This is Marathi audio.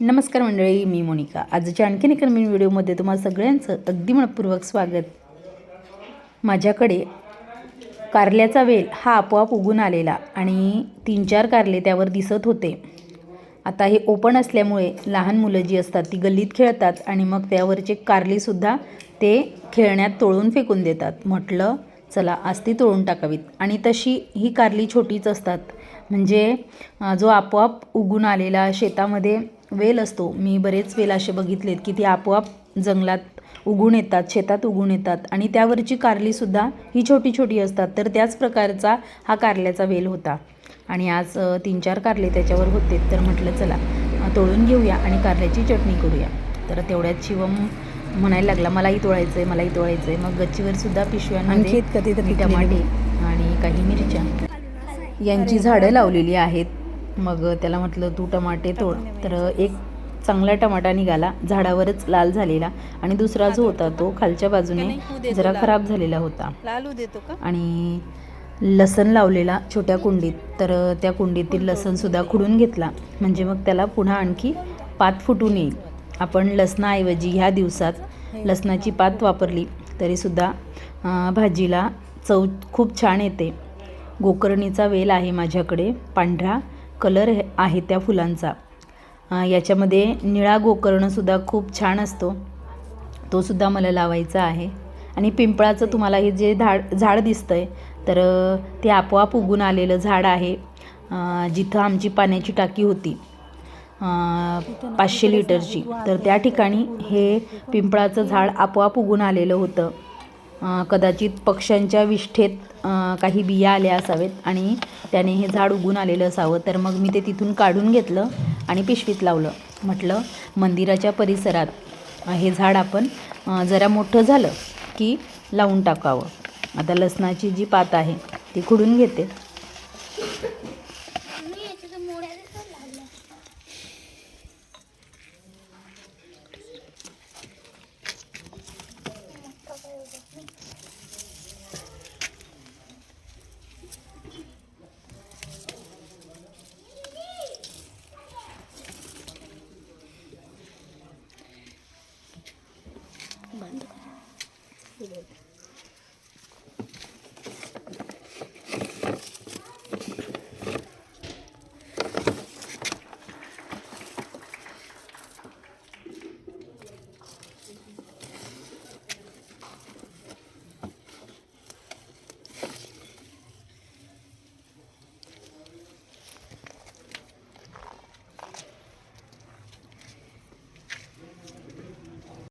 नमस्कार मंडळी मी मोनिका. आजच्या आणखीन एका नवीन व्हिडिओमध्ये तुम्हाला सगळ्यांचं अगदी मनपूर्वक स्वागत. माझ्याकडे कारल्याचा वेल हा आपोआप उगून आलेला आणि तीन चार कारले त्यावर दिसत होते. आता हे ओपन असल्यामुळे लहान मुलं जी असतात ती गल्लीत खेळतात आणि मग त्यावरचे कारलीसुद्धा ते खेळण्यात तोळून फेकून देतात. म्हटलं चला आज ती तोडून टाकावीत. आणि तशी ही कारली छोटीच असतात. म्हणजे जो आपोआप उगून आलेला शेतामध्ये वेल असतो. मी बरेच वेल असे बघितलेत की ते आपोआप जंगलात उगून येतात शेतात उगून येतात आणि त्यावरची कारलीसुद्धा ही छोटी छोटी असतात. तर त्याच प्रकारचा हा कारल्याचा वेल होता. आणि आज तीन चार कारले त्याच्यावर होते. तर म्हटलं चला अ, तोडून घेऊया आणि कारल्याची चटणी करूया. तर तेवढ्यात शिवम म्हणायला लागला मलाही तोडायचं आहे मलाही तोडायचं आहे मग गच्चीवर सुद्धा पिशव्यांमध्ये आहेत कधीतरी टमाटे आणि काही मिरच्या यांची झाडं लावलेली आहेत. मग त्याला म्हटलं तू टमाटे तोड. तर एक चांगला टमाटा निघाला झाडावरच लाल झालेला आणि दुसरा जो होता तो खालच्या बाजूने जरा खराब झालेला होता. लालू देतो का? आणि लसण लावलेला छोट्या कुंडीत. तर त्या कुंडीतील लसणसुद्धा खुडून घेतला. म्हणजे मग त्याला पुन्हा आणखी पात फुटून येईल. आपण लसणाऐवजी ह्या दिवसात लसणाची पात वापरली तरीसुद्धा भाजीला चव खूप छान येते. गोकर्णीचा वेल आहे माझ्याकडे पांढरा. कलर आहे त्या फुलांचा. याच्यामध्ये निळा गोकर्णसुद्धा खूप छान असतो. तोसुद्धा मला लावायचा आहे. आणि पिंपळाचं तुम्हाला हे जे झाड झाड आहे तर ते आपोआप उगून आलेलं झाड आहे. जिथं आमची पाण्याची टाकी होती. पाचशे लिटरची. तर त्या ठिकाणी हे पिंपळाचं झाड आपोआप उगून आलेलं होतं. कदाचित पक्ष्यांच्या विष्ठेत काही बिया आल्या असावेत आणि त्याने हे झाड उगून आलेलं असावं. तर मग मी ते तिथून काढून घेतलं आणि पिशवीत लावलं. म्हटलं मंदिराच्या परिसरात हे झाड आपण जरा मोठं झालं की लावून टाकावं. आता लसणाची जी पात आहे ती खुडून घेते. ছিল